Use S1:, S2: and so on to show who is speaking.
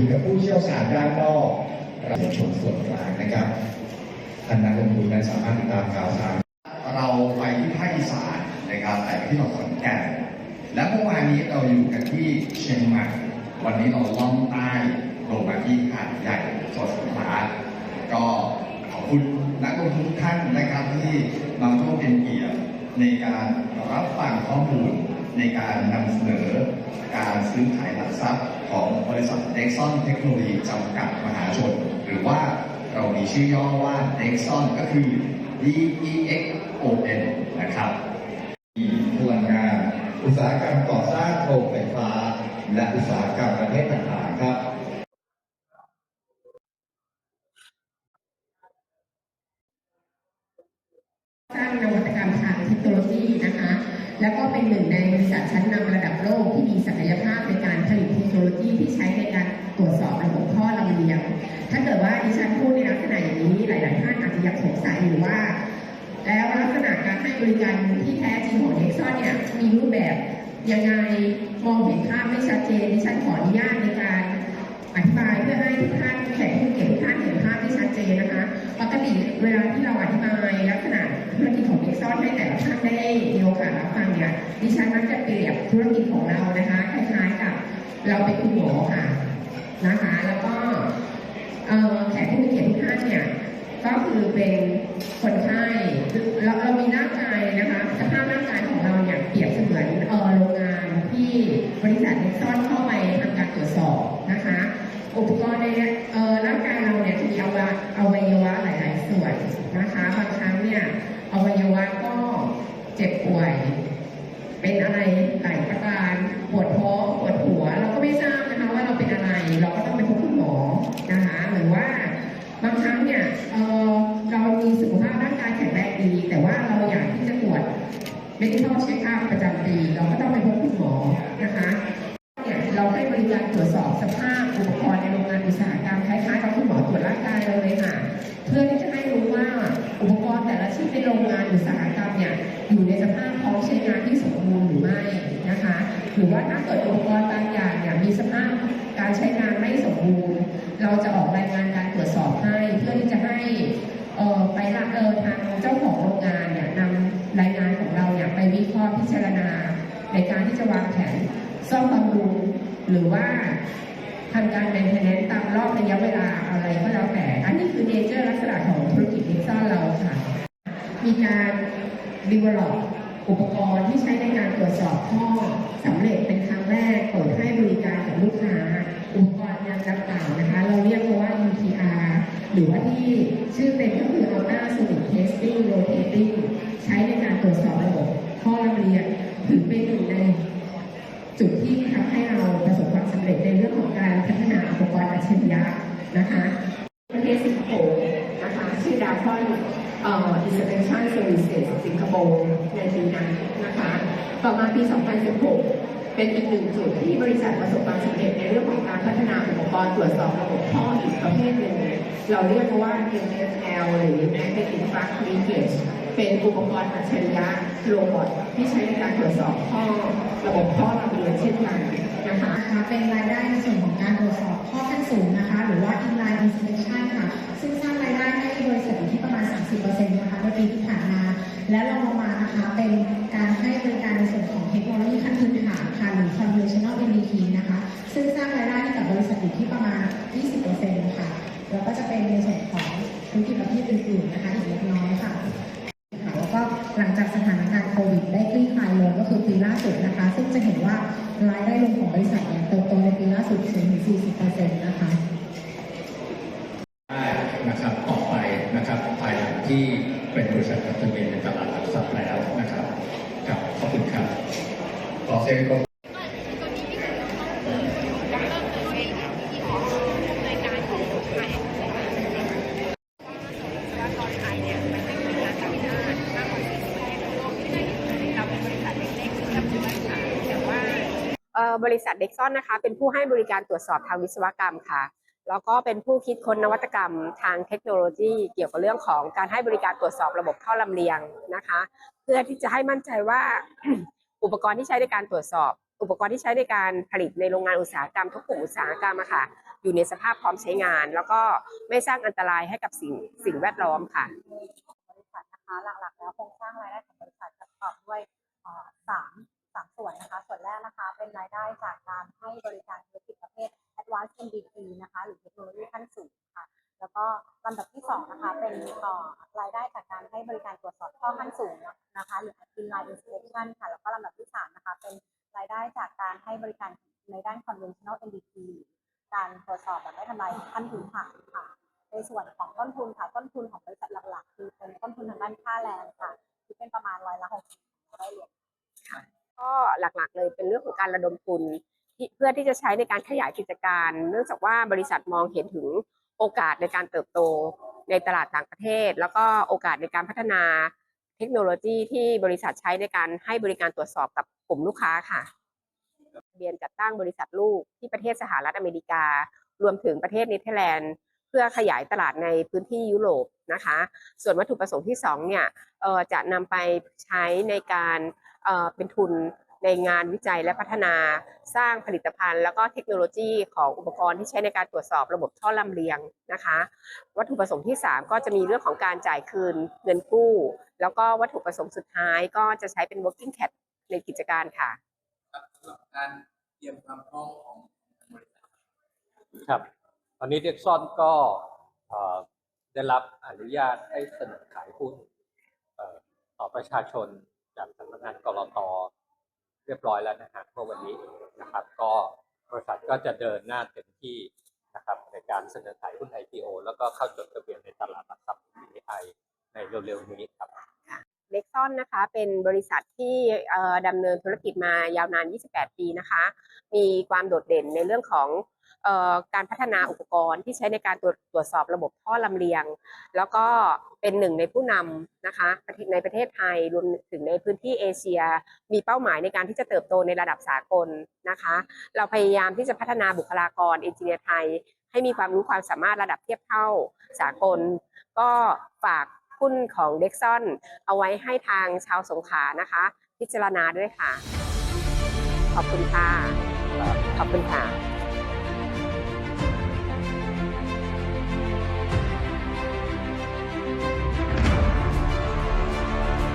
S1: ยกับผู้เชี่ยวชาญด้านนอกเราจะชมส่วนกลางนะครับท่านนักลงทุนนั้นสามารถติดตามข่าวสารเราไปที่ภาคอีสานนะครับไปที่จังหวัดขอนแก่นและเมื่อวานนี้เราอยู่กันที่เชียงใหม่วันนี้เราล่องใต้ลงมาที่หาดใหญ่จังหวัดสงขลาก็ขอบคุณนักลงทุนทุกท่านนะครับที่มาร่วมเป็นเกียรติในการรับฟังข้อมูลในการนำเสนอการซื้อขายหลักทรัพย์ ของบริษัทเด็กซอนเทคโนโลยีจำกัดมหาชน หรือว่าเรามีชื่อย่อว่าเด็กซอนก็คือ DEXON นะครับมีพลังงานอุตสาหกรรมก่อสร้างโรงไฟฟ้า และอุตสาหกรรมประเภทต่างๆครับ
S2: สร้างนวัตกรรมทางเทคโนโลยีนะคะ แล้วก็เป็นหนึ่งในบริษัทชั้นนำระดับโลกที่มีศักยภาพในการผลิตเทคโนโลยีที่ใช้ในการตรวจสอบระบบท่อลำเลียง ถ้าเกิดว่าดิฉันพูดในลักษณะอย่างนี้หลาย ๆ ท่านอาจจะยังสงสัยอยู่ว่า แล้วลักษณะการให้บริการที่แท้จริงของเด็กซอนเนี่ยมีรูปแบบยังไงมองเห็นภาพไม่ชัดเจนดิฉันขออนุญาตในการอธิบายเพื่อให้ทุกท่านแขกผู้เกียรติทุกท่านเห็นภาพที่ชัดเจนนะคะปกติเวลาที่เราอธิบาย ได้มีโอกาสรับฟังเนี่ยดิฉันมักจะเปรียบธุรกิจของเรานะคะคล้ายๆกับ เราเป็นคุณหมอค่ะนะคะ แล้วก็เอ่อแขกผู้มีเกียรติทุกท่านเนี่ยก็คือเป็นคนไข้เราเรามีร่างกายนะคะสภาพร่างกายของเราเนี่ยเปรียบเสมือนเออโรงงานที่บริษัทเด็กซ่อนเข้าไปทำการตรวจสอบนะคะ อุปกรณ์ในเออร่างกายเราเนี่ยจะมีอวัยวะอวัยวะหลาย ๆ ส่วนนะคะบางครั้งเนี่ย อวัยวะก็เจ็บป่วย เป็นอะไรหลายประการปวดท้องปวดหัว เราก็ไม่ทราบนะคะว่าเราเป็นอะไร เราก็ต้องไปพบคุณหมอนะคะหรือว่าบางครั้งเนี่ยเออเรามีสุขภาพร่างกายแข็งแรงดี แต่ว่าเราอยากที่จะตรวจ medical check up ประจำปี เราก็ต้องไปพบคุณหมอนะคะ อุตสาหกรรมเนี่ยอยู่ในสภาพพร้อมใช้งานที่สมบูรณ์หรือไม่นะคะหรือว่าถ้าเกิดอุปกรบางอย่างเนี่ยมีสภาพการใช้งานไม่สมบูรณ์ เราจะออกรายงานการตรวจสอบให้เพื่อที่จะให้ไปละเออทางเจ้าของโรงงานเนี่ยนำรายงานของเราเนี่ยไปวิเคราะห์พิจารณา ในการที่จะวางแผนซ่อมบำรุงหรือว่าทำการแมนเทนแนนตามรอบระยะเวลาอะไรก็แล้วแต่ อันนี้คือเนเจอร์ลักษณะของธุรกิจดิจิทัลเราค่ะ มีการ develop อุปกรณ์ที่ใช้ในการตรวจสอบท่อสำเร็จเป็นครั้งแรกเปิดให้บริการกับลูกค้า อุปกรณ์ยางดังกล่านะคะ เราเรียกว่า UTR หรือว่าที่ชื่อเต็มก็คือ Ultra Sonic Testing Rotating ใช้ในการตรวจสอบระบบท่อลำเลียงถือเป็นหนึ่งในจุดที่ทำให้เราประสบความสำเร็จในเรื่องของการพัฒนาอุปกรณ์อัจฉริยะนะคะ Inspection Services สิงคโปร์ในปีนั้นนะคะ ต่อมาปี 2016 เป็นอีกหนึ่งจุดที่บริษัทประสบความสำเร็จในเรื่องของการพัฒนาอุปกรณ์ตรวจสอบระบบท่ออีกประเภทหนึ่งเราเรียกว่า MFL หรือ Magnetic Flux Linkage เป็นอุปกรณ์อัจฉริยะโรบอทที่ใช้ในการตรวจสอบท่อระบบท่อลำเลียงเช่นกันนะคะ
S3: นะคะเป็นรายได้ในส่วนของการตรวจสอบข้อขั้นสูงนะคะ หรือว่า inline inspection ค่ะ ซึ่งสร้างรายได้ให้บริษัท 30%นะคะในปีที่ผ่านมา และรองลงมานะคะเป็นการให้บริการในส่วนของเทคโนโลยีขั้นพื้นฐานค่ะหรือ conventional NDT นะคะ ซึ่งสร้างรายได้ให้กับบริษัทอยู่ที่ประมาณ 20%ค่ะแล้วก็จะเป็นในส่วนของธุรกิจประเภทอื่นๆนะคะอีกเล็กน้อยค่ะแล้วก็หลังจากสถานการณ์โควิดได้คลี่คลายลงก็คือปีล่าสุดนะคะ ซึ่งจะเห็นว่ารายได้ลงของบริษัทเนี่ยเติบโตในปีล่าสุดสูงถึง 40%นะคะ
S4: ได้นะครับต่อไปนะครับภายหลังที่เป็นบริษัทจดทะเบียนในตลาดหลักทรัพย์แล้วนะครับครับขอบคุณครับ
S1: ขอเสียงปรบ
S5: เอ่อบริษัทเด็กซ่อนนะคะ เป็นผู้ให้บริการตรวจสอบทางวิศวกรรมค่ะ แล้วก็เป็นผู้คิดค้นนวัตกรรมทางเทคโนโลยีเกี่ยวกับเรื่องของการให้บริการตรวจสอบระบบท่อลำเลียงนะคะ เพื่อที่จะให้มั่นใจว่า อุปกรณ์ที่ใช้ในการตรวจสอบ อุปกรณ์ที่ใช้ในการผลิตในโรงงานอุตสาหกรรมทุกกลุ่มอุตสาหกรรมอะค่ะ
S2: อยู่ในสภาพพร้อมใช้งาน แล้วก็ไม่สร้างอันตรายให้กับสิ่งสิ่งแวดล้อมค่ะ
S6: บริษัทนะคะหลักๆ แล้วโครงสร้างรายได้ของบริษัทประกอบด้วยสามสามส่วนนะคะ ส่วนแรกนะคะเป็นรายได้จากการให้บริการธุรกิจประเภท Advanced MVP นะคะ หรือเทคโนโลยีขั้นสูงค่ะ แล้วก็ลำดับที่สองนะคะเป็นเอ่ายได้จากการให้บริการในด้าน Conventional MVP การตรวจสอบแบบไม่ทำลายขั้นพื้นฐานค่ะ ในส่วนของต้นทุนค่ะ ต้นทุนของบริษัทหลักๆ คือเป็นต้นทุนทางด้านค่าแรงค่ะที่เป็นประมาณร้อยละหกสิบได้รวม
S2: ก็หลักๆ เลยเป็นเรื่องของการระดมทุนเพื่อที่จะใช้ในการขยายกิจการ เนื่องจากว่าบริษัทมองเห็นถึงโอกาสในการเติบโตในตลาดต่างประเทศ แล้วก็โอกาสในการพัฒนา เทคโนโลยีที่บริษัทใช้ในการให้บริการตรวจสอบกับกลุ่มลูกค้าค่ะเบียนจัดตั้งบริษัทลูกที่ประเทศสหรัฐอเมริกา รวมถึงประเทศเนเธอร์แลนด์เพื่อขยายตลาดในพื้นที่ยุโรปนะคะ ส่วนวัตถุประสงค์ที่สองเนี่ยจะนำไปใช้ในการเเป็นทุน ในงานวิจัยและพัฒนาสร้างผลิตภัณฑ์ แล้วก็เทคโนโลยีของอุปกรณ์ที่ใช้ในการตรวจสอบระบบท่อลำเลียงนะคะ วัตถุประสงค์ที่ 3 ก็จะมีเรื่องของการจ่ายคืนเงินกู้ แล้วก็วัตถุประสงค์สุดท้ายก็จะใช้เป็น working cap ในกิจการค่ะ
S7: สำหรับการเตรียมความพร้อมของบริษัท
S4: ครับตอนนี้เด็กซ่อนก็ได้รับอนุญาตให้เสนอขายหุ้นต่อประชาชนจากสำนักงานกรต เรียบร้อยแล้วนะฮะเมื่อวันนี้นะครับ ก็บริษัทก็จะเดินหน้าเต็มที่นะครับในการเสนอขายหุ้น IPO แล้วก็เข้าจดทะเบียนในตลาดหลักทรัพย์ BI ในเร็วๆนี้ครับ
S2: เล็กซอนนะคะเป็นบริษัทที่ดำเนินธุรกิจมายาวนาน 28 ปีนะคะ มีความโดดเด่นในเรื่องของ การพัฒนาอุปกรณ์ที่ใช้ในการตรวจตรวจสอบระบบท่อลำเลียง แล้วก็เป็นหนึ่งในผู้นำนะคะในประเทศไทยรวมถึงในพื้นที่เอเชีย มีเป้าหมายในการที่จะเติบโตในระดับสากลนะคะ เราพยายามที่จะพัฒนาบุคลากรเอนจิเนียร์ไทย ให้มีความรู้ความสามารถระดับเทียบเท่าสากล ก็ฝากหุ้นของเด็กซอนเอาไว้ให้ทางชาวสงขลานะคะ พิจารณาด้วยค่ะ ขอบคุณค่ะขอบคุณค่ะ